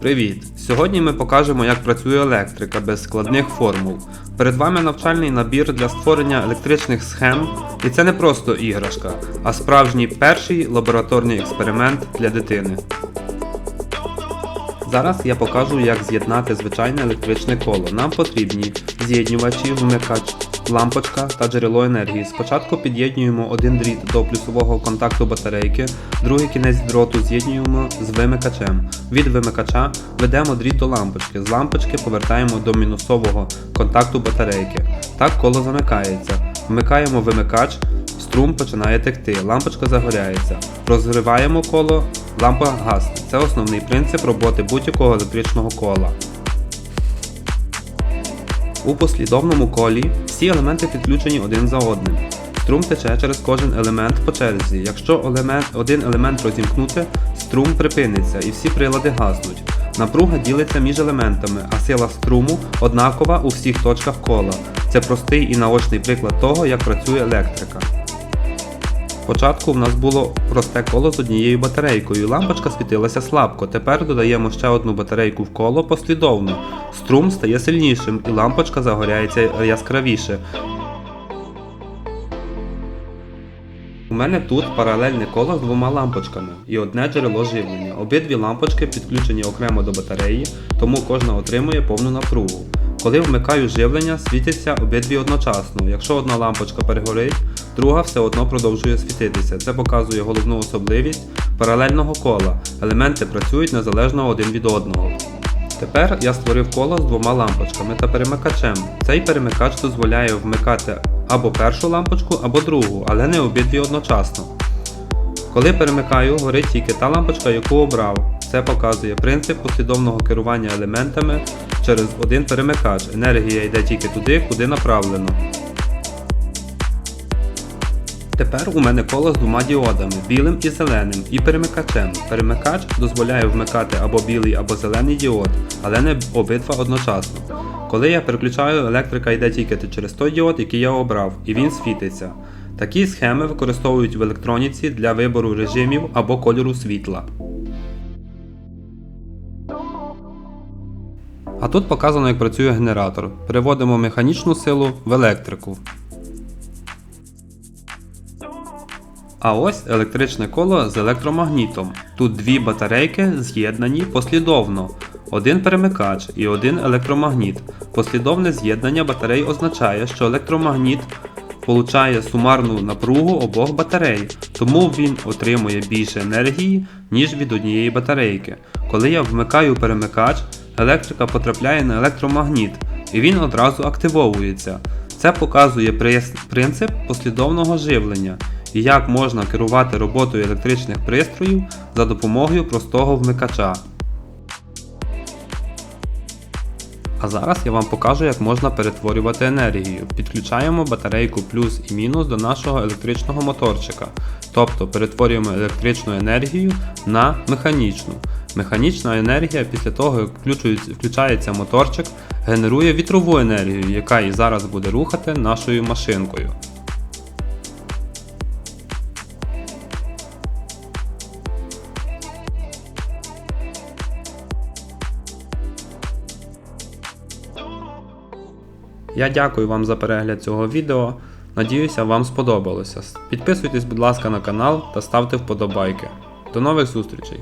Привіт! Сьогодні ми покажемо, як працює електрика без складних формул. Перед вами навчальний набір для створення електричних схем, і це не просто іграшка, а справжній перший лабораторний експеримент для дитини. Зараз я покажу, як з'єднати звичайне електричне коло. Нам потрібні з'єднювачі, вмикач, лампочка та джерело енергії. Спочатку під'єднуємо один дріт до плюсового контакту батарейки, другий кінець дроту з'єднуємо з вимикачем. Від вимикача ведемо дріт до лампочки. З лампочки повертаємо до мінусового контакту батарейки. Так коло замикається. Вмикаємо вимикач, струм починає текти, лампочка загоряється. Розриваємо коло, лампа гасне. Це основний принцип роботи будь-якого електричного кола. У послідовному колі всі елементи підключені один за одним. Струм тече через кожен елемент по черзі. Якщо елемент, один елемент розімкнути, струм припиниться і всі прилади гаснуть. Напруга ділиться між елементами, а сила струму однакова у всіх точках кола. Це простий і наочний приклад того, як працює електрика. Спочатку в нас було просте коло з однією батарейкою, лампочка світилася слабко. Тепер додаємо ще одну батарейку в коло послідовно. Струм стає сильнішим і лампочка загоряється яскравіше. У мене тут паралельне коло з двома лампочками і одне джерело живлення. Обидві лампочки підключені окремо до батареї, тому кожна отримує повну напругу. Коли вмикаю живлення, світяться обидві одночасно. Якщо одна лампочка перегорить, друга все одно продовжує світитися. Це показує головну особливість паралельного кола. Елементи працюють незалежно один від одного. Тепер я створив коло з двома лампочками та перемикачем. Цей перемикач дозволяє вмикати або першу лампочку, або другу, але не обидві одночасно. Коли перемикаю, горить тільки та лампочка, яку обрав. Це показує принцип послідовного керування елементами через один перемикач. Енергія йде тільки туди, куди направлено. Тепер у мене коло з двома діодами білим і зеленим, і перемикачем. Перемикач дозволяє вмикати або білий, або зелений діод, але не обидва одночасно. Коли я переключаю, електрика йде тільки через той діод, який я обрав, і він світиться. Такі схеми використовують в електроніці для вибору режимів або кольору світла. А тут показано, як працює генератор. Переводимо механічну силу в електрику. А ось електричне коло з електромагнітом. Тут дві батарейки з'єднані послідовно. Один перемикач і один електромагніт. Послідовне з'єднання батарей означає, що електромагніт получає сумарну напругу обох батарей, тому він отримує більше енергії, ніж від однієї батарейки. Коли я вмикаю перемикач, електрика потрапляє на електромагніт і він одразу активовується. Це показує принцип послідовного живлення і як можна керувати роботою електричних пристроїв за допомогою простого вмикача. А зараз я вам покажу, як можна перетворювати енергію. Підключаємо батарейку плюс і мінус до нашого електричного моторчика. Тобто перетворюємо електричну енергію на механічну. Механічна енергія після того, як включається моторчик, генерує вітрову енергію, яка і зараз буде рухати нашою машинкою. Я дякую вам за перегляд цього відео. Надіюся, вам сподобалося. Підписуйтесь, будь ласка, на канал та ставте вподобайки. До нових зустрічей!